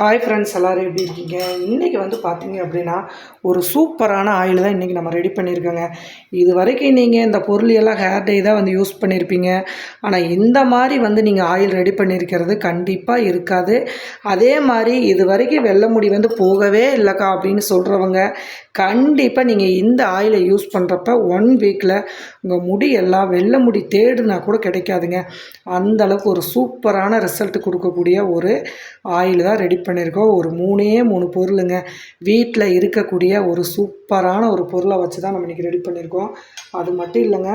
Hi friends எல்லோரும் எப்படி இருக்கீங்க? இன்றைக்கி வந்து பார்த்தீங்க அப்படின்னா ஒரு சூப்பரான ஆயில் தான் இன்றைக்கி நம்ம ரெடி பண்ணியிருக்கோங்க. இது வரைக்கும் நீங்கள் இந்த பொருள் எல்லாம் ஹேர் டே தான் வந்து யூஸ் பண்ணியிருப்பீங்க. ஆனால் இந்த மாதிரி வந்து நீங்கள் ஆயில் ரெடி பண்ணியிருக்கிறது கண்டிப்பாக இருக்காது. அதே மாதிரி இது வரைக்கும் வெள்ளை முடி வந்து போகவே இல்லைக்கா அப்படின்னு சொல்கிறவங்க கண்டிப்பாக நீங்கள் இந்த ஆயிலை யூஸ் பண்ணுறப்ப ஒன் வீக்கில் உங்கள் முடி எல்லாம் வெள்ளை முடி தேடுனா கூட கிடைக்காதுங்க. அந்த அளவுக்கு ஒரு சூப்பரான ரிசல்ட் கொடுக்கக்கூடிய ஒரு ஆயில் தான் ரெடி பண்ணியிருக்கோம். ஒரு மூணே மூணு பொருளுங்க. வீட்டில் இருக்கக்கூடிய ஒரு சூப்பரான ஒரு பொருளை வச்சு தான் நம்ம இன்றைக்கி ரெடி பண்ணியிருக்கோம். அது மட்டும் இல்லைங்க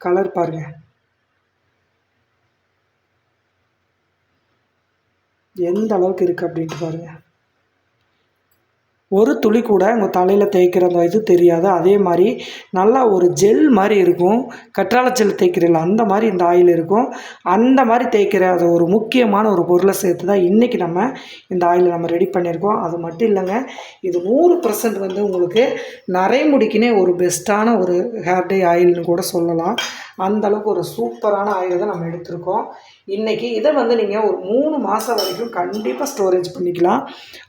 கலர் பாருங்கள் எந்த அளவுக்கு இருக்குது அப்படின்ட்டு பாருங்கள் ஒரு துளி கூட உங்கள் தலையில் தேய்க்கிற அந்த இது தெரியாது. அதே மாதிரி நல்லா ஒரு ஜெல் மாதிரி இருக்கும். கற்றாழை ஜெல் தேய்க்கிறீங்களா அந்த மாதிரி இந்த ஆயில் இருக்கும். அந்த மாதிரி தேய்க்கிற அது ஒரு முக்கியமான ஒரு பொருளை சேர்த்து தான் இன்றைக்கி நம்ம இந்த ஆயில் நம்ம ரெடி பண்ணியிருக்கோம். அது மட்டும் இல்லைங்க இது நூறு பர்சன்ட் வந்து உங்களுக்கு நரைமுடிக்குனே ஒரு பெஸ்ட்டான ஒரு ஹேர் டே ஆயில்னு கூட சொல்லலாம். அந்த அளவுக்கு ஒரு சூப்பரான ஆயில் தான் நம்ம எடுத்திருக்கோம். இன்றைக்கி இதை வந்து நீங்கள் ஒரு மூணு மாதம் வரைக்கும் கண்டிப்பாக ஸ்டோரேஜ் பண்ணிக்கலாம்.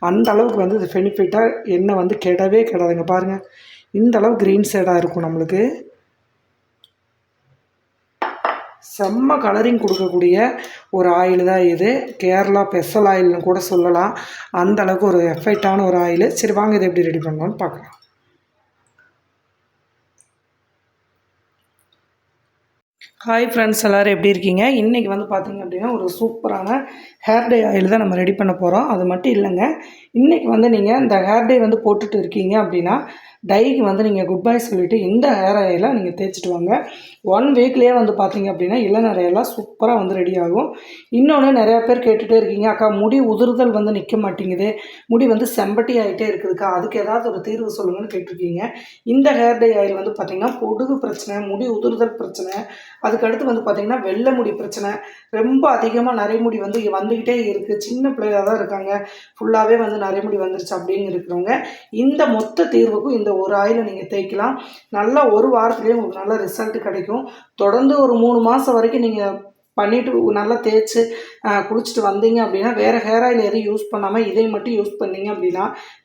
அந்த அளவுக்கு வந்து இது பெனிஃபிட்டாக எண்ணெய் வந்து கெடவே கெடாதுங்க. பாருங்கள் இந்த அளவு க்ரீன் ஷேடாக இருக்கும் நம்மளுக்கு. செம்ம கலரிங் கொடுக்கக்கூடிய ஒரு ஆயில் தான் இது. கேரளா ஸ்பெஷல் ஆயில்னு கூட சொல்லலாம். அந்த அளவுக்கு ஒரு எஃபெக்டான ஒரு ஆயில் சரி வாங்க இதை எப்படி ரெடி பண்ணலாம்னு பார்க்கலாம். ஹாய் ஃப்ரெண்ட்ஸ் எல்லோரும் எப்படி இருக்கீங்க? இன்றைக்கி வந்து பார்த்திங்க அப்படின்னா ஒரு சூப்பரான ஹேர் டே ஆயில் தான் நம்ம ரெடி பண்ண போகிறோம் அது மட்டும் இல்லைங்க இன்றைக்கி வந்து நீங்கள் இந்த ஹேர் டே வந்து போட்டுட்டு இருக்கீங்க அப்படின்னா டைக்கு வந்து நீங்கள் குட் பை சொல்லிவிட்டு இந்த ஹேர் ஆயிலை நீங்கள் தேய்ச்சிட்டு வாங்க. ஒன் வீக்லேயே வந்து பார்த்தீங்க அப்படின்னா இளநரையெல்லாம் சூப்பராக வந்து ரெடி ஆகும். இன்னொன்று நிறையா பேர் கேட்டுகிட்டே இருக்கீங்க அக்கா முடி உதிர்தல் வந்து நிற்க மாட்டேங்குது. முடி வந்து செம்பட்டி ஆகிட்டே இருக்குதுக்கா. அதுக்கு ஏதாவது ஒரு தீர்வு சொல்லுங்கன்னு கேட்டிருக்கீங்க. இந்த ஹேர் டை ஆயில் வந்து பார்த்திங்கன்னா பொடுகு பிரச்சனை முடி உதிர்தல் பிரச்சனை அதுக்கடுத்து வந்து பார்த்திங்கன்னா வெள்ளை முடி பிரச்சனை. ரொம்ப அதிகமாக நரைமுடி வந்து வந்துக்கிட்டே இருக்குது சின்ன பிள்ளையாக தான் இருக்காங்க ஃபுல்லாகவே வந்து நரைமுடி வந்துருச்சு அப்படின்னு இருக்கிறவங்க இந்த மொத்த தீர்வுக்கும் இந்த ஒரு ஆயிலை நீங்கள் தேய்க்கலாம். நல்லா ஒரு வாரத்துலேயே உங்களுக்கு நல்ல ரிசல்ட் கிடைக்கும். தொடர்ந்து ஒரு மூணு மாதம் வரைக்கும் நீங்கள் பண்ணிவிட்டு நல்லா தேய்ச்சி குளிச்சுட்டு வந்தீங்க அப்படின்னா வேறு ஹேர் ஆயில் எதுவும் யூஸ் பண்ணாமல் இதை மட்டும் யூஸ் பண்ணீங்க அப்படின்னா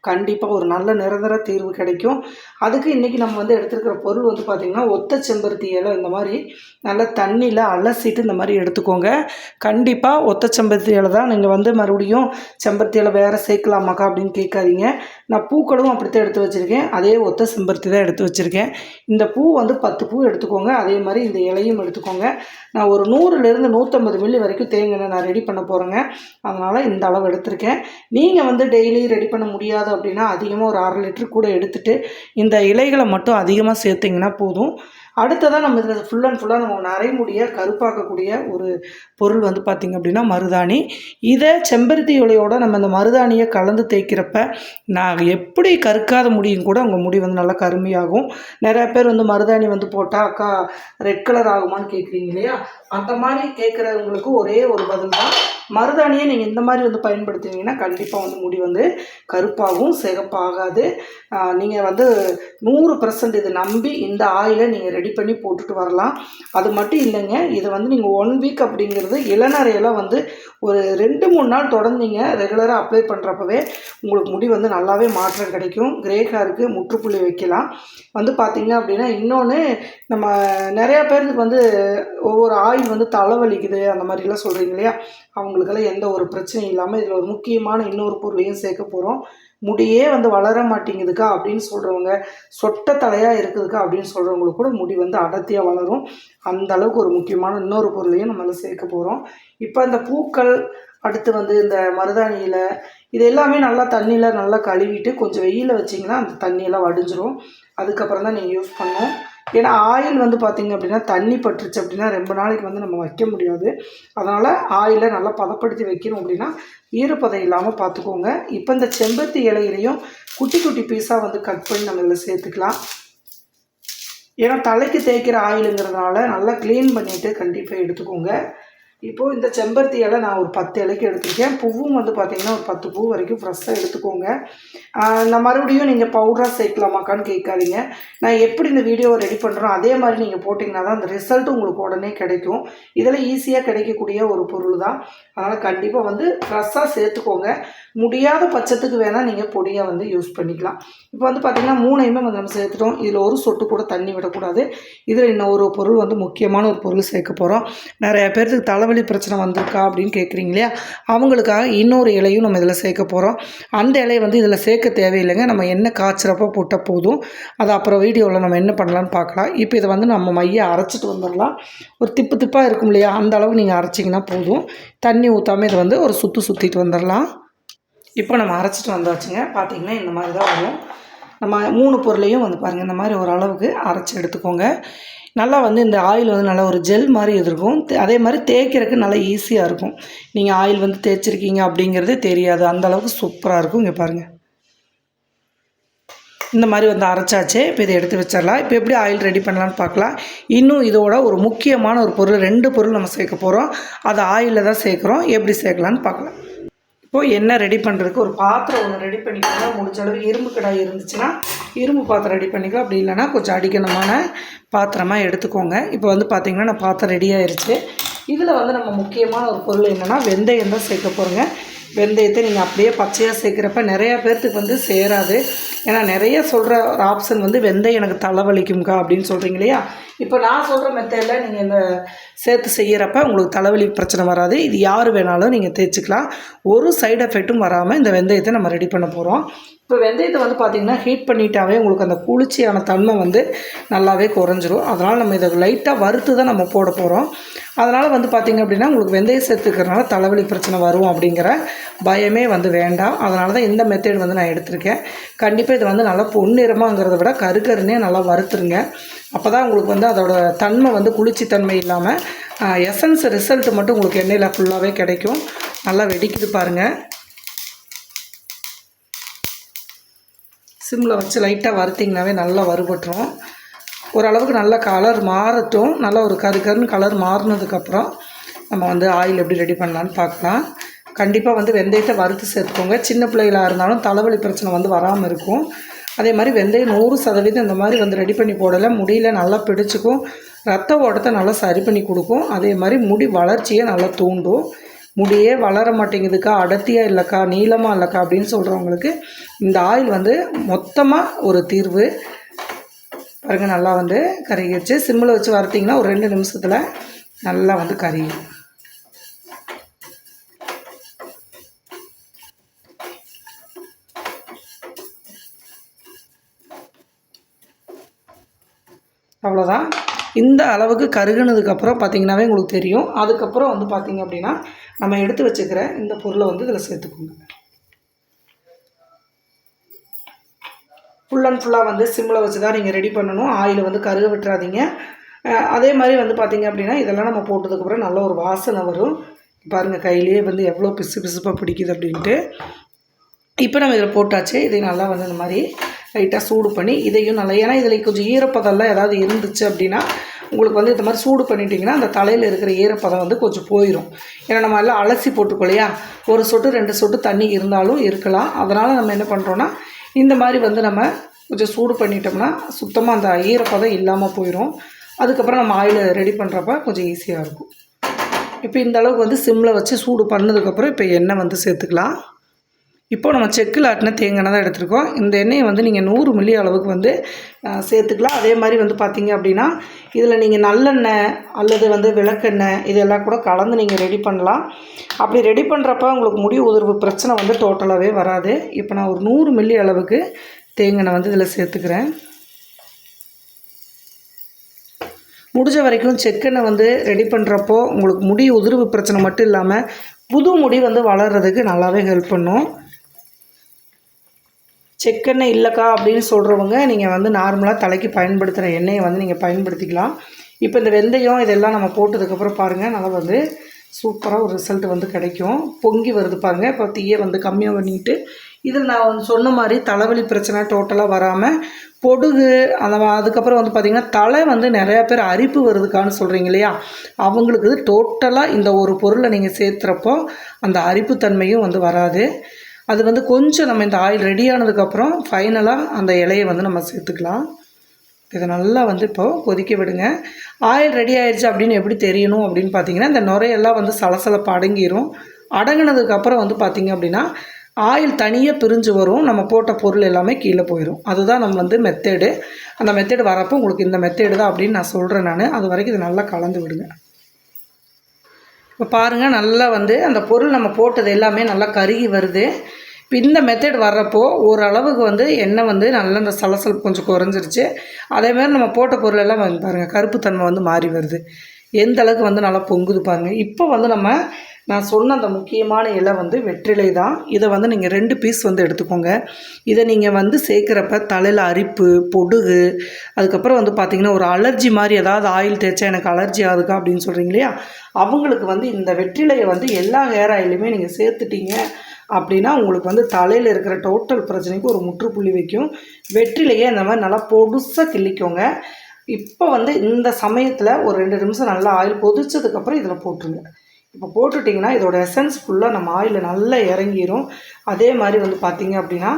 கண்டிப்பாக ஒரு நல்ல நிரந்தர தீர்வு கிடைக்கும். அதுக்கு இன்றைக்கி நம்ம வந்து எடுத்துருக்கிற பொருள் வந்து பார்த்திங்கன்னா ஒத்த செம்பருத்தி இலை இந்த மாதிரி நல்லா தண்ணியில் அலசிட்டு இந்த மாதிரி எடுத்துக்கோங்க. கண்டிப்பாக ஒத்த செம்பருத்தி இலை தான் நீங்கள் வந்து மறுபடியும் செம்பருத்தி இலை வேறு சேர்க்கலாமாக்கா அப்படின்னு கேட்காதீங்க. நான் பூக்களும் அப்படித்தான் எடுத்து வச்சுருக்கேன். அதே ஒத்த செம்பருத்தி தான் எடுத்து வச்சுருக்கேன். இந்த பூ வந்து பத்து பூ எடுத்துக்கோங்க. அதே மாதிரி இந்த இலையும் எடுத்துக்கோங்க. நான் ஒரு நூறுலேருந்து நூற்றம்பது மில்லி வரைக்கும் தேங்காய் நான் ரெடி பண்ண போகிறேங்க அதனால் இந்த அளவு எடுத்திருக்கேன். நீங்கள் வந்து டெய்லி ரெடி பண்ண முடியாது அப்படின்னா அதிகமாக ஒரு அரை லிட்டர் கூட எடுத்துகிட்டு இந்த இலைகளை மட்டும் அதிகமாக சேர்த்திங்கன்னா போதும். அடுத்ததாக நம்ம இதில் ஃபுல் அண்ட் ஃபுல்லாக நம்ம நரைமுடிய கருப்பாக்கக்கூடிய ஒரு பொருள் வந்து பார்த்திங்க அப்படின்னா மருதாணி. இதை செம்பருத்தி இலையோட நம்ம இந்த மருதாணியை கலந்து தேய்க்கிறப்ப நான் எப்படி கருக்காத முடியும் கூட உங்கள் முடி வந்து நல்லா கருமையாகும். நிறையா பேர் வந்து மருதாணி வந்து போட்டால் அக்கா ரெட் கலர் ஆகுமான்னு கேட்குறீங்க இல்லையா? அந்த மாதிரி கேட்குறவங்களுக்கு ஒரே ஒரு பதில் தான். மருதாணியை நீங்கள் இந்த மாதிரி வந்து பயன்படுத்துவீங்கன்னா கண்டிப்பாக வந்து முடி வந்து கருப்பாகவும் சிகப்பாகாது. நீங்கள் வந்து நூறு பர்சன்ட் இது நம்பி இந்த ஆயிலை நீங்கள் ரெடி பண்ணி போட்டுட்டு வரலாம். அது மட்டும் இல்லைங்க இதை வந்து நீங்கள் ஒன் வீக் அப்படிங்கிறது இளநறையெல்லாம் வந்து ஒரு ரெண்டு மூணு நாள் தொடர்ந்து நீங்கள் ரெகுலராக அப்ளை பண்ணுறப்பவே உங்களுக்கு முடி வந்து நல்லாவே மாற்றம் கிடைக்கும். கிரே ஹேருக்கு முற்றுப்புள்ளி வைக்கலாம். வந்து பார்த்திங்க அப்படின்னா இன்னொன்று நம்ம நிறையா பேருக்கு வந்து ஒவ்வொரு ஆயில் வந்து தலைவலிக்குது அந்த மாதிரிலாம் சொல்கிறீங்க இல்லையா? அவங்களுக்கெல்லாம் எந்த ஒரு பிரச்சனையும் இல்லாமல் இதில் ஒரு முக்கியமான இன்னொரு பொருளையும் சேர்க்க போகிறோம் முடியே வந்து வளர மாட்டேங்குதுக்கா அப்படின்னு சொல்கிறவங்க சொட்ட தலையாக இருக்குதுக்கா அப்படின்னு சொல்கிறவங்களுக்கு கூட முடி வந்து அடர்த்தியாக வளரும். அந்த அளவுக்கு ஒரு முக்கியமான இன்னொரு பொருளையும் நம்ம சேர்க்க போகிறோம் இப்போ இந்த பூக்கள் அடுத்து வந்து இந்த மருதாணியில் இது எல்லாமே நல்லா தண்ணியில் நல்லா கழுவிட்டு கொஞ்சம் வெயிலில் வச்சிங்கன்னா அந்த தண்ணியெல்லாம் வடிஞ்சிரும். அதுக்கப்புறம் தான் நீங்கள் யூஸ் பண்ணணும் ஏன்னா ஆயில் வந்து பார்த்திங்க அப்படின்னா தண்ணி பட்டுருச்சு அப்படின்னா ரொம்ப நாளைக்கு வந்து நம்ம வைக்க முடியாது. அதனால் ஆயிலை நல்லா பதப்படுத்தி வைக்கணும் அப்படின்னா ஈரப்பதம் இல்லாமல் பார்த்துக்கோங்க இப்போ இந்த செம்பருத்தி இலையிலையும் குட்டி குட்டி பீஸாக வந்து கட் பண்ணி நம்ம இதில் சேர்த்துக்கலாம். ஏன்னா தலைக்கு தேய்க்கிற ஆயிலுங்கிறதுனால நல்லா க்ளீன் பண்ணிவிட்டு கண்டிப்பாக எடுத்துக்கோங்க. இப்போது இந்த செம்பருத்தி இலை நான் ஒரு பத்து இலைக்கு எடுத்திருக்கேன். பூவும் வந்து பார்த்திங்கன்னா ஒரு பத்து பூ வரைக்கும் ஃப்ரெஷ்ஷாக எடுத்துக்கோங்க. நான் மறுபடியும் நீங்கள் பவுடராக சேர்க்கலாமாக்கான்னு கேட்காதீங்க. நான் எப்படி இந்த வீடியோவை ரெடி பண்ணுறோம் அதே மாதிரி நீங்கள் போட்டிங்கன்னா தான் அந்த ரிசல்ட் உங்களுக்கு உடனே கிடைக்கும். இதில் ஈஸியாக கிடைக்கக்கூடிய ஒரு பொருள் தான். அதனால் கண்டிப்பாக வந்து ஃப்ரெஷ்ஷாக சேர்த்துக்கோங்க. முடியாத பட்சத்துக்கு வேணால் நீங்கள் பொடியை வந்து யூஸ் பண்ணிக்கலாம். இப்போ வந்து பார்த்திங்கன்னா மூணையுமே வந்து நம்ம சேர்த்துட்டோம். இதில் ஒரு சொட்டு கூட தண்ணி விடக்கூடாது. இதில் இன்னும் ஒரு பொருள் வந்து முக்கியமான ஒரு பொருள் சேர்க்க போகிறோம் நிறைய பேர்த்துக்கு தலைவலி பிரச்சனை வந்திருக்கா அப்படின்னு கேட்குறீங்க இல்லையா? அவங்களுக்காக இன்னொரு இலையும் நம்ம இதில் சேர்க்க போகிறோம் அந்த இலையை வந்து இதில் சேர்க்க தேவையில்லைங்க. நம்ம என்ன காய்ச்சிறப்போ போட்டால் போதும். அது அப்புறம் வீடியோவில் நம்ம என்ன பண்ணலான்னு பார்க்கலாம். இப்போ இதை வந்து நம்ம மைய அரைச்சிட்டு வந்துடலாம். ஒரு திப்பு திப்பாக இருக்கும் இல்லையா? அந்த அளவு நீங்கள் அரைச்சிங்கன்னா போதும். தண்ணி ஊற்றாமல் இதை வந்து ஒரு சுற்று சுற்றிட்டு வந்துடலாம். இப்போ நம்ம அரைச்சிட்டு வந்தாச்சுங்க. பார்த்தீங்கன்னா இந்த மாதிரி தான் வரும். நம்ம மூணு பொருளையும் வந்து பாருங்கள் இந்த மாதிரி ஒரு அளவுக்கு அரைச்சி எடுத்துக்கோங்க. நல்லா வந்து இந்த ஆயில் வந்து நல்லா ஒரு ஜெல் மாதிரி இருக்கும் அதே மாதிரி தேய்க்கிறதுக்கு நல்லா ஈஸியாக இருக்கும். நீங்கள் ஆயில் வந்து தேய்ச்சிருக்கீங்க அப்படிங்கிறதே தெரியாது. அந்தளவுக்கு சூப்பராக இருக்கும். இங்கே பாருங்கள் இந்த மாதிரி வந்து அரைச்சாச்சு. இப்போ இதை எடுத்து வச்சிடலாம். இப்போ எப்படி ஆயில் ரெடி பண்ணலான்னு பார்க்கலாம். இன்னும் இதோட ஒரு முக்கியமான ஒரு பொருள் ரெண்டு பொருள் நம்ம சேர்க்க போகிறோம் அதை ஆயிலில் தான் சேர்க்குறோம். எப்படி சேர்க்கலான்னு பார்க்கலாம். இப்போது எண்ணெய் ரெடி பண்ணுறதுக்கு ஒரு பாத்திரம் ஒன்று ரெடி பண்ணிக்கலாம் முடிஞ்ச அளவு இரும்பு கடாய் இருந்துச்சுன்னா இரும்பு பாத்திரம் ரெடி பண்ணிக்கலாம் அப்படி இல்லைன்னா கொஞ்சம் அடிக்கணமான பாத்திரமாக எடுத்துக்கோங்க. இப்போ வந்து பார்த்திங்கன்னா நான் பாத்திரம் ரெடி ஆயிருச்சு. இதில் வந்து நம்ம முக்கியமான ஒரு பொருள் என்னென்னா வெந்தயம் தான் சேர்க்க போகிறோங்க வெந்தயத்தை நீங்கள் அப்படியே பச்சையாக சேர்க்குறப்ப நிறையா பேர்த்துக்கு வந்து சேராது. ஏன்னா நிறைய சொல்கிற ஒரு ஆப்ஷன் வந்து வெந்தயம் எனக்கு தலைவலிக்கும்க்கா அப்படின்னு சொல்கிறீங்க இல்லையா? இப்போ நான் சொல்கிற மெத்தடில் நீங்கள் இந்த சேர்த்து செய்கிறப்ப உங்களுக்கு தலைவலி பிரச்சனை வராது. இது யார் வேணாலும் நீங்கள் தேய்ச்சிக்கலாம். ஒரு சைடு எஃபெக்ட்டும் வராமல் இந்த வெந்தயத்தை நம்ம ரெடி பண்ண போகிறோம் இப்போ வெந்தயத்தை வந்து பார்த்திங்கன்னா ஹீட் பண்ணிட்டாவே உங்களுக்கு அந்த குளிர்ச்சியான தன்மை வந்து நல்லாவே குறைஞ்சிரும். அதனால் நம்ம இதை லைட்டாக வறுத்து தான் நம்ம போட போகிறோம் அதனால் வந்து பார்த்திங்க அப்படின்னா உங்களுக்கு வெந்தயம் சேர்த்துக்கிறனால தலைவலி பிரச்சனை வரும் அப்படிங்கிற பயமே வந்து வேண்டாம். அதனால தான் இந்த மெத்தேட் வந்து நான் எடுத்திருக்கேன். கண்டிப்பாக இது வந்து நல்லா பொன்னிறமாங்கிறத விட கருக்கருன்னே நல்லா வறுத்துருங்க. அப்போ தான் உங்களுக்கு வந்து அதோட தன்மை வந்து குளிர்ச்சி தன்மை இல்லாமல் எசன்ஸ் ரிசல்ட் மட்டும் உங்களுக்கு எண்ணெயில் ஃபுல்லாகவே கிடைக்கும். நல்லா வெடிக்குது பாருங்கள் சிம்மில் வச்சு லைட்டாக வறுத்திங்கனாவே நல்லா வறுபட்டுரும். ஓரளவுக்கு நல்ல கலர் மாறட்டும். நல்லா ஒரு கரு கருன்னு கலர் மாறினதுக்கப்புறம் நம்ம வந்து ஆயில் எப்படி ரெடி பண்ணலான்னு பார்க்கலாம். கண்டிப்பாக வந்து வெந்தயத்தை வறுத்து சேர்த்துக்கோங்க. சின்ன பிள்ளைகளாக இருந்தாலும் தலைவலி பிரச்சனை வந்து வராமல் இருக்கும். அதே மாதிரி வெந்தயம் நூறு சதவீதம் இந்த மாதிரி வந்து ரெடி பண்ணி போடலை. முடியல நல்லா பிடிச்சிக்கும். ரத்த ஓட்டத்தை நல்லா சரி பண்ணி கொடுக்கும். அதே மாதிரி முடி வளர்ச்சியை நல்லா தூண்டும். முடியே வளர மாட்டேங்குதுக்கா? அடர்த்தியாக இல்லைக்கா? நீளமாக இல்லைக்கா? அப்படின்னு சொல்கிறவங்களுக்கு இந்த ஆயில் வந்து மொத்தமாக ஒரு தீர்வு. பாருங்கள் நல்லா வந்து கருகிடுச்சு. சிம்மில் வச்சு வறுத்திங்கன்னா ஒரு ரெண்டு நிமிஷத்தில் நல்லா வந்து கறியும் அவ்வளோதான் இந்த அளவுக்கு கருகுனதுக்கப்புறம் பார்த்தீங்கன்னாவே உங்களுக்கு தெரியும். அதுக்கப்புறம் வந்து பார்த்தீங்க அப்படின்னா நம்ம எடுத்து வச்சுக்கிற இந்த பொருளை வந்து இதில் சேர்த்துக்கோங்க. ஃபுல் அண்ட் ஃபுல்லாக வந்து சிம்மில் வச்சு தான் நீங்கள் ரெடி பண்ணணும். ஆயில் வந்து கருக விட்டுறாதீங்க. அதே மாதிரி வந்து பார்த்தீங்க அப்படின்னா இதெல்லாம் நம்ம போட்டதுக்கப்புறம் நல்ல ஒரு வாசனை வரும். பாருங்கள் கையிலேயே வந்து எவ்வளோ பிசு பிசுப்பாக பிடிக்குது அப்படின்ட்டு. இப்போ நம்ம இதில் போட்டாச்சு. இதை நல்லா வந்து இந்த மாதிரி லைட்டாக சூடு பண்ணி இதையும் நல்லா ஏன்னா இதில் கொஞ்சம் ஈரப்பதம்லாம் ஏதாவது இருந்துச்சு அப்படின்னா உங்களுக்கு வந்து இந்த மாதிரி சூடு பண்ணிட்டீங்கன்னா அந்த தலையில் இருக்கிற ஈரப்பதம் வந்து கொஞ்சம் போயிடும் ஏன்னா நம்ம எல்லாம் அலசி போட்டுக்கோ இல்லையா? ஒரு சொட்டு ரெண்டு சொட்டு தண்ணி இருந்தாலும் இருக்கலாம். அதனால் நம்ம என்ன பண்ணுறோன்னா இந்த மாதிரி வந்து நம்ம கொஞ்சம் சூடு பண்ணிட்டோம்னா சுத்தமாக அந்த ஈரப்பதம் இல்லாமல் போயிடும் அதுக்கப்புறம் நம்ம ஆயில் ரெடி பண்ணுறப்ப கொஞ்சம் ஈஸியாக இருக்கும். இப்போ இந்த அளவுக்கு வந்து சிம்மில் வச்சு சூடு பண்ணதுக்கப்புறம் இப்போ எண்ணெய் வந்து சேர்த்துக்கலாம். இப்போ நம்ம செக்கில் ஆட்டின தேங்காய் தான் எடுத்திருக்கோம். இந்த எண்ணெயை வந்து நீங்கள் நூறு மில்லி அளவுக்கு வந்து சேர்த்துக்கலாம். அதே மாதிரி வந்து பார்த்தீங்க அப்படின்னா இதில் நீங்கள் நல்லெண்ணெய் அல்லது வந்து விளக்கெண்ணெய் இதெல்லாம் கூட கலந்து நீங்கள் ரெடி பண்ணலாம். அப்படி ரெடி பண்ணுறப்ப உங்களுக்கு முடி உதிர்வு பிரச்சனை வந்து டோட்டலாகவே வராது. இப்போ நான் ஒரு நூறு மில்லி அளவுக்கு தேங்காய் வந்து இதில் சேர்த்துக்கிறேன். முடிஞ்ச வரைக்கும் செக்கெண்ணெய் வந்து ரெடி பண்ணுறப்போ உங்களுக்கு முடி உதிர்வு பிரச்சனை மட்டும் இல்லாமல் புது முடி வந்து வளர்கிறதுக்கு நல்லாவே ஹெல்ப் பண்ணும். செக்கெண்ணெய் இல்லைக்கா அப்படின்னு சொல்கிறவங்க நீங்கள் வந்து நார்மலாக தலைக்கு பயன்படுத்துகிற எண்ணெயை வந்து நீங்கள் பயன்படுத்திக்கலாம். இப்போ இந்த வெந்தயம் இதெல்லாம் நம்ம போட்டதுக்கப்புறம் பாருங்கள் நல்லா வந்து சூப்பராக ஒரு ரிசல்ட் வந்து கிடைக்கும். பொங்கி வருது பாருங்கள் இப்போ தீயை வந்து கம்மியாக பண்ணிட்டு இதில் நான் வந்து சொன்ன மாதிரி தலைவலி பிரச்சனை டோட்டலாக வராமல் பொடுகு அந்த அதுக்கப்புறம் வந்து பார்த்திங்கன்னா தலை வந்து நிறையா பேர் அரிப்பு வருதுக்கான்னு சொல்கிறீங்க இல்லையா? அவங்களுக்கு டோட்டலாக இந்த ஒரு பொருளை நீங்கள் சேர்த்துறப்போ அந்த அரிப்பு தன்மையும் வந்து வராது. அது வந்து கொஞ்சம் நம்ம இந்த ஆயில் ரெடி ஆனதுக்கப்புறம் ஃபைனலாக அந்த இலையை வந்து நம்ம சேர்த்துக்கலாம். இதை நல்லா வந்து இப்போது கொதிக்க விடுங்க. ஆயில் ரெடி ஆயிடுச்சு அப்படின்னு எப்படி தெரியணும் அப்படின்னு பார்த்தீங்கன்னா இந்த நுரையெல்லாம் வந்து சலசலப்பு அடங்கிரும். அடங்கினதுக்கப்புறம் வந்து பார்த்தீங்க அப்படின்னா ஆயில் தனியாக பிரிஞ்சு வரும். நம்ம போட்ட பொருள் எல்லாமே கீழே போயிடும் அதுதான் நம்ம வந்து மெத்தேடு அந்த மெத்தேடு வரப்போ உங்களுக்கு இந்த மெத்தேடு தான் அப்படின்னு நான் சொல்கிறேன் நான். அது வரைக்கும் இதை நல்லா கலந்து விடுங்க. இப்போ பாருங்கள் நல்லா வந்து அந்த பொருள் நம்ம போட்டது எல்லாமே நல்லா கருகி வருது. இப்போ இந்த மெத்தட் வர்றப்போ ஓரளவுக்கு வந்து எண்ணெய் வந்து நல்லா இந்த சலசலப்பு கொஞ்சம் குறைஞ்சிருச்சு. அதேமாதிரி நம்ம போட்ட பொருள் எல்லாம் வந்து பாருங்கள் கருப்புத்தன்மை வந்து மாறி வருது. எந்த அளவுக்கு வந்து நல்லா பொங்குது பாருங்கள் இப்போ வந்து நம்ம நான் சொன்ன அந்த முக்கியமான இலை வந்து வெற்றிலை தான் இதை வந்து நீங்கள் ரெண்டு பீஸ் வந்து எடுத்துக்கோங்க. இதை நீங்கள் வந்து சேர்க்குறப்ப தலையில் அரிப்பு பொடுகு அதுக்கப்புறம் வந்து பார்த்திங்கன்னா ஒரு அலர்ஜி மாதிரி ஏதாவது ஆயில் தேய்ச்சா எனக்கு அலர்ஜி ஆகுதுக்கா அப்படின்னு சொல்கிறீங்க இல்லையா? அவங்களுக்கு வந்து இந்த வெற்றிலையை வந்து எல்லா ஹேர் ஆயிலுமே நீங்கள் சேர்த்துட்டீங்க அப்படின்னா உங்களுக்கு வந்து தலையில் இருக்கிற டோட்டல் பிரச்சனைக்கு ஒரு முற்றுப்புள்ளி வைக்கும். வெற்றிலையே இந்த மாதிரி நல்லா பொடுசாக கிள்ளிக்கோங்க. இப்போ வந்து இந்த சமயத்தில் ஒரு ரெண்டு நிமிஷம் நல்லா ஆயில் கொதிச்சதுக்கப்புறம் இதில் போட்டுருங்க. இப்போ போட்டுட்டிங்கன்னா இதோட எசன்ஸ் ஃபுல்லாக நம்ம ஆயிலில் நல்லா இறங்கிரும். அதே மாதிரி வந்து பார்த்திங்க அப்படின்னா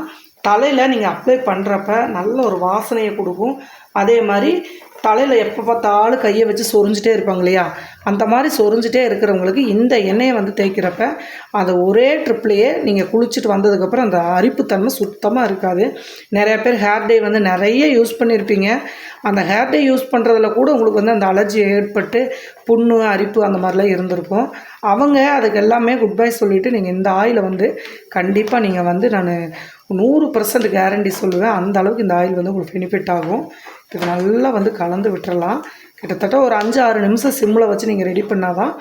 தலையில் நீங்கள் அப்ளை பண்ணுறப்ப நல்ல ஒரு வாசனையை கொடுக்கும். அதே மாதிரி தலையில் எப்போ பார்த்தாலும் கையை வச்சு சொரிஞ்சிட்டே இருப்பாங்க இல்லையா? அந்த மாதிரி சொரிஞ்சிட்டே இருக்கிறவங்களுக்கு இந்த எண்ணெயை வந்து தேய்க்கிறப்ப அதை ஒரே ட்ரிப்லேயே நீங்கள் குளிச்சுட்டு வந்ததுக்கப்புறம் அந்த அரிப்புத்தன்மை சுத்தமாக இருக்காது. நிறைய பேர் ஹேர் டே வந்து நிறைய யூஸ் பண்ணியிருப்பீங்க அந்த ஹேர் டே யூஸ் பண்ணுறதுல கூட உங்களுக்கு வந்து அந்த அலர்ஜி ஏற்பட்டு புண்ணு அரிப்பு அந்த மாதிரிலாம் இருந்திருக்கும். அவங்க அதுக்கு எல்லாமே குட் பை சொல்லிவிட்டு நீங்கள் இந்த ஆயிலை வந்து கண்டிப்பாக நீங்கள் வந்து நான் நூறு பர்சன்ட் கேரண்டி சொல்லுவேன். அந்த அளவுக்கு இந்த ஆயில் வந்து உங்களுக்கு பெனிஃபிட் ஆகும். இது நல்லா வந்து கலந்து விட்டுறலாம். கிட்டத்தட்ட ஒரு அஞ்சு ஆறு நிமிஷம் சிம்மில் வச்சு நீங்கள் ரெடி பண்ணால் தான்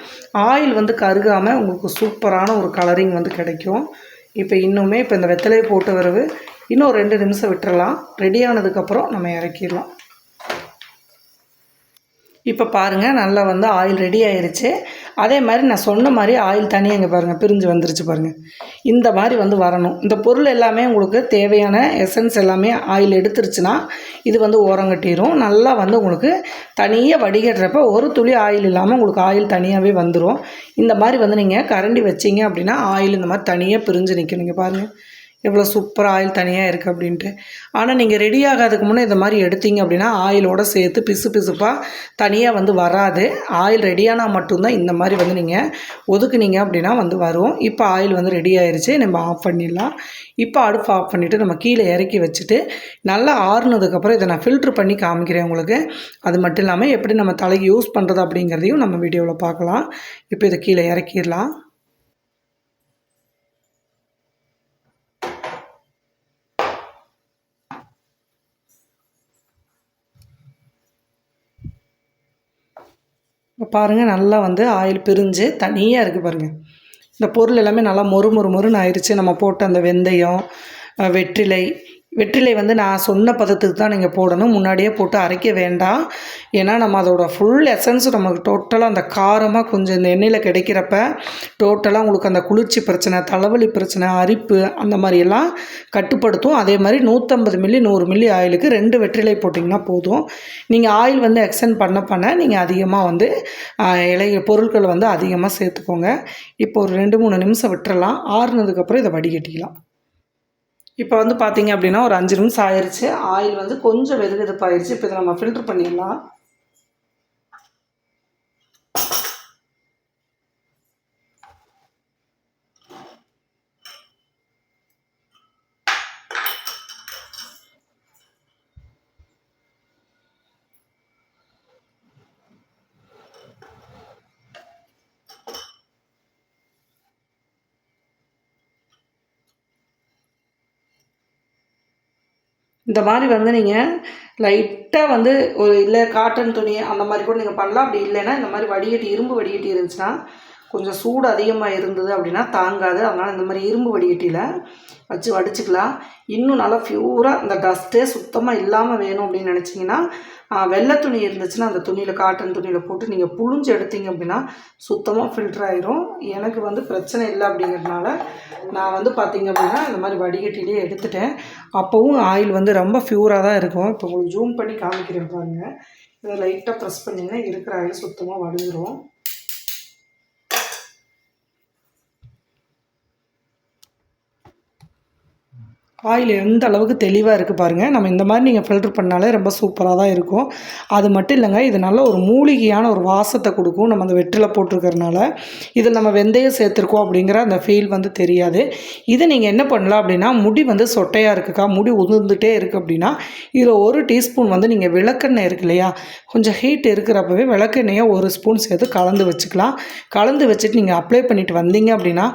ஆயில் வந்து கருகாமல் உங்களுக்கு சூப்பரான ஒரு கலரிங் வந்து கிடைக்கும். இப்போ இன்னுமே இப்போ இந்த வெத்தலையை போட்டு வரவு இன்னும் ரெண்டு நிமிஷம் விட்டுறலாம். ரெடியானதுக்கப்புறம் நம்ம இறக்கிடலாம். இப்போ பாருங்கள் நல்லா வந்து ஆயில் ரெடி ஆயிடுச்சு அதே மாதிரி நான் சொன்ன மாதிரி ஆயில் தனியாக இங்கே பாருங்கள் பிரிஞ்சு வந்துருச்சு பாருங்கள் இந்த மாதிரி வந்து வரணும். இந்த பொருள் எல்லாமே உங்களுக்கு தேவையான எசன்ஸ் எல்லாமே ஆயில் எடுத்துருச்சுன்னா இது வந்து ஓரங்கட்டிடும் நல்லா வந்து உங்களுக்கு தனியாக வடிகட்டுறப்ப ஒரு துளி ஆயில் இல்லாமல் உங்களுக்கு ஆயில் தனியாகவே வந்துடும் இந்த மாதிரி வந்து நீங்கள் கரண்டி வச்சீங்க அப்படின்னா ஆயில் இந்த மாதிரி தனியாக பிரிஞ்சு நிற்கும் நீங்கள் பாருங்கள் எவ்வளோ சூப்பராக ஆயில் தனியாக இருக்குது அப்படின்ட்டு. ஆனால் நீங்கள் ரெடி ஆகாததுக்கு முன்னே இந்த மாதிரி எடுத்தீங்க அப்படின்னா ஆயிலோட சேர்த்து பிசு பிசுப்பாக தனியாக வந்து வராது. ஆயில் ரெடியானால் மட்டும்தான் இந்த மாதிரி வந்து நீங்கள் ஒதுக்குனீங்க அப்படின்னா வந்து வரும். இப்போ ஆயில் வந்து ரெடி ஆயிடுச்சு நம்ம ஆஃப் பண்ணிடலாம். இப்போ அடுப்பு ஆஃப் பண்ணிவிட்டு நம்ம கீழே இறக்கி வச்சுட்டு நல்லா ஆறுனதுக்கப்புறம் இதை நான் ஃபில்ட்ரு பண்ணி காமிக்கிறேன் உங்களுக்கு. அது மட்டும் இல்லாமல் எப்படி நம்ம தலைக்கு யூஸ் பண்ணுறது அப்படிங்கிறதையும் நம்ம வீடியோவில் பார்க்கலாம். இப்போ இதை கீழே இறக்கிடலாம். இப்போ பாருங்கள் நல்லா வந்து ஆயில் பிரிஞ்சு தனியாக இருக்குது பாருங்கள் இந்த பொருள் எல்லாமே நல்லா மொறு மொறு மொறுன்னு ஆயிடுச்சு நம்ம போட்ட அந்த வெந்தயம் வெற்றிலை வெற்றிலை வந்து நான் சொன்ன பதத்துக்கு தான் நீங்கள் போடணும். முன்னாடியே போட்டு அரைக்க வேண்டாம். ஏன்னா நம்ம அதோட ஃபுல் எசன்ஸ் நமக்கு டோட்டலாக அந்த காரமாக கொஞ்சம் இந்த எண்ணெயில் கிடைக்கிறப்ப டோட்டலாக உங்களுக்கு அந்த குளிர்ச்சி பிரச்சனை தலைவலி பிரச்சனை அரிப்பு அந்த மாதிரியெல்லாம் கட்டுப்படுத்தும். அதே மாதிரி நூற்றம்பது மில்லி நூறு மில்லி ஆயிலுக்கு ரெண்டு வெற்றிலை போட்டிங்கன்னா போதும். நீங்கள் ஆயில் வந்து எக்ஸ்டெண்ட் பண்ண பண்ண நீங்கள் அதிகமாக வந்து இலை பொருட்களை வந்து அதிகமாக சேர்த்துக்கோங்க. இப்போ ஒரு ரெண்டு மூணு நிமிஷம் விட்டுறலாம். ஆறுனதுக்கப்புறம் இதை வடிகட்டிக்கலாம். இப்போ வந்து பார்த்தீங்க அப்படின்னா ஒரு அஞ்சு நிமிஷம் ஆயிடுச்சு ஆயில் வந்து கொஞ்சம் வெது வெதுப்பாயிருச்சு இப்போ இதை நம்ம ஃபில்டர் பண்ணிடலாம். இந்த மாதிரி வந்து நீங்கள் லைட்டாக வந்து ஒரு இல்லை காட்டன் துணி அந்த மாதிரி கூட நீங்கள் பண்ணலாம். அப்படி இல்லைன்னா இந்த மாதிரி வடிகட்டி இரும்பு வடிகட்டி இருந்துச்சுன்னா கொஞ்சம் சூடு அதிகமாக இருந்தது அப்படின்னா தாங்காது. அதனால் இந்த மாதிரி இரும்பு வடிகட்டியில் வச்சு வடிச்சுக்கலாம். இன்னும் நல்லா ப்யூராக இந்த டஸ்ட்டே சுத்தமாக இல்லாமல் வேணும் அப்படின்னு நினச்சிங்கன்னா வெள்ளை துணி இருந்துச்சுன்னா அந்த துணியில் காட்டன் துணியில் போட்டு நீங்கள் புழிஞ்சு எடுத்தீங்க அப்படின்னா சுத்தமாக ஃபில்டர் ஆயிரும். எனக்கு வந்து பிரச்சனை இல்லை அப்படிங்கிறதுனால நான் வந்து பார்த்தீங்க அப்படின்னா இந்த மாதிரி வடிகட்டிலே எடுத்துட்டேன். அப்போவும் ஆயில் வந்து ரொம்ப ப்யூராக தான் இருக்கும். இப்போ உங்களுக்கு ஜூம் பண்ணி காமிக்கிறேன் பாருங்கள் இதை லைட்டாக ப்ரெஸ் பண்ணிங்கன்னா இருக்கிற ஆயில் சுத்தமாக வடிஞ்சிரும். ஆயில் எந்த அளவுக்கு தெளிவாக இருக்குது பாருங்கள் நம்ம இந்த மாதிரி நீங்கள் ஃபில்டர் பண்ணாலே ரொம்ப சூப்பராக தான் இருக்கும். அது மட்டும் இல்லைங்க இது நல்ல ஒரு மூலிகையான ஒரு வாசத்தை கொடுக்கும். நம்ம அந்த வெற்றில போட்டிருக்கறனால இதில் நம்ம வெந்தயம் சேர்த்துருக்கோம் அப்படிங்கிற அந்த ஃபீல் வந்து தெரியாது. இதை நீங்கள் என்ன பண்ணலாம் அப்படின்னா முடி வந்து சொட்டையாக இருக்குக்கா முடி உதிர்ந்துட்டே இருக்குது அப்படின்னா இதில் ஒரு டீஸ்பூன் வந்து நீங்கள் விளக்கெண்ணெய் இருக்கு இல்லையா? கொஞ்சம் ஹீட் இருக்கிறப்பவே விளக்கெண்ணெயை ஒரு ஸ்பூன் சேர்த்து கலந்து வச்சுக்கலாம். கலந்து வச்சுட்டு நீங்கள் அப்ளை பண்ணிட்டு வந்தீங்க அப்படின்னா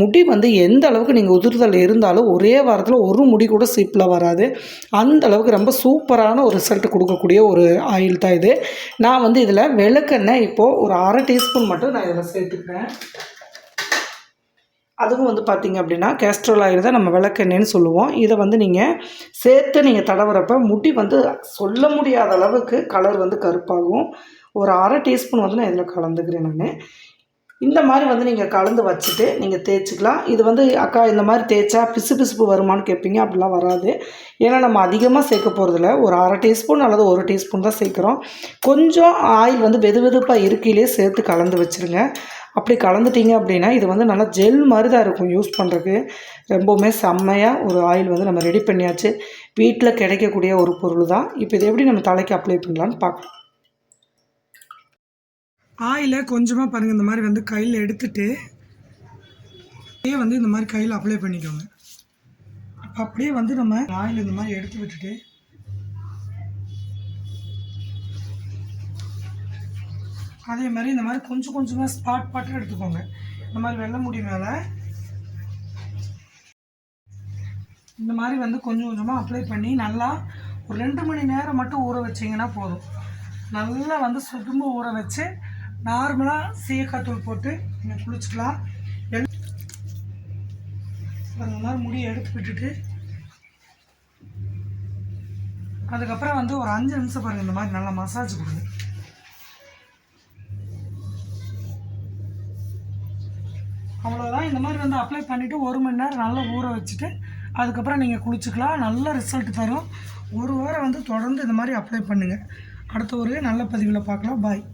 முடி வந்து எந்த அளவுக்கு நீங்கள் உதிர்தல் இருந்தாலும் ஒரே வாரத்தில் ஒரு முடி கூட சீப்பில் வராது. அந்த அளவுக்கு ரொம்ப சூப்பரான ஒரு ரிசல்ட் கொடுக்கக்கூடிய ஒரு ஆயில் தான் இது. நான் வந்து இதில் விளக்கெண்ணெய் இப்போது ஒரு அரை டீஸ்பூன் மட்டும் நான் இதில் சேர்த்துக்கிறேன். அதுவும் வந்து பார்த்திங்க அப்படின்னா கேஸ்ட்ரோல் ஆயில் தான் நம்ம விளக்கெண்ணெய்னு சொல்லுவோம். இதை வந்து நீங்கள் சேர்த்து நீங்கள் தடவுறப்ப முடி வந்து சொல்ல முடியாத அளவுக்கு கலர் வந்து கருப்பாகும். ஒரு அரை டீஸ்பூன் வந்து நான் இதில் கலந்துக்கிறேன் நான். இந்த மாதிரி வந்து நீங்கள் கலந்து வச்சுட்டு நீங்கள் தேய்ச்சிக்கலாம். இது வந்து அக்கா இந்த மாதிரி தேய்ச்சா பிசு பிசுப்பு வருமானு கேட்பீங்க அப்படிலாம் வராது. ஏன்னா நம்ம அதிகமாக சேர்க்க போகிறதில்ல ஒரு அரை டீஸ்பூன் அல்லது ஒரு டீஸ்பூன் தான் சேர்க்குறோம். கொஞ்சம் ஆயில் வந்து வெது வெதுப்பாக இருக்கையிலே சேர்த்து கலந்து வச்சுருங்க. அப்படி கலந்துட்டீங்க அப்படின்னா இது வந்து நல்லா ஜெல் மாதிரி தான் இருக்கும் யூஸ் பண்ணுறதுக்கு ரொம்பவுமே செம்மையாக ஒரு ஆயில் வந்து நம்ம ரெடி பண்ணியாச்சு. வீட்டில் கிடைக்கக்கூடிய ஒரு பொருள் தான். இப்போ இது எப்படி நம்ம தலைக்கு அப்ளை பண்ணலான்னு பார்க்கலாம். ஆயிலை கொஞ்சமாக பாருங்கள் இந்த மாதிரி வந்து கையில் எடுத்துட்டு அப்படியே வந்து இந்த மாதிரி கையில் அப்ளை பண்ணிக்கோங்க. அப்போ அப்படியே வந்து நம்ம ஆயில் இந்த மாதிரி எடுத்து விட்டுட்டு அதே மாதிரி இந்த மாதிரி கொஞ்சம் கொஞ்சமாக ஸ்பாட் பாட்டாக எடுத்துக்கோங்க. இந்த மாதிரி வெள்ள முடி மேலே இந்த மாதிரி வந்து கொஞ்சம் கொஞ்சமாக அப்ளை பண்ணி நல்லா ஒரு ரெண்டு மணி நேரம் மட்டும் ஊற வச்சிங்கன்னா போதும். நல்லா வந்து சுத்தமாக ஊற வச்சு நார்மலாக சீயக்காத்தூள் போட்டு நீங்கள் குளிச்சுக்கலாம். எல் அந்த முடியை எடுத்து விட்டுட்டு. அதுக்கப்புறம் வந்து ஒரு அஞ்சு நிமிஷம் பாருங்கள் இந்த மாதிரி நல்லா மசாஜ் கொடுங்க. அவ்வளோதான் இந்த மாதிரி வந்து அப்ளை பண்ணிவிட்டு ஒரு மணி நேரம் நல்லா ஊற வச்சுட்டு அதுக்கப்புறம் நீங்கள் குளிச்சுக்கலாம். நல்ல ரிசல்ட் தரும். ஒரு வாரம் வந்து தொடர்ந்து இந்த மாதிரி அப்ளை பண்ணுங்கள் அடுத்த ஒரு நல்ல பதிவில் பார்க்கலாம். பாய்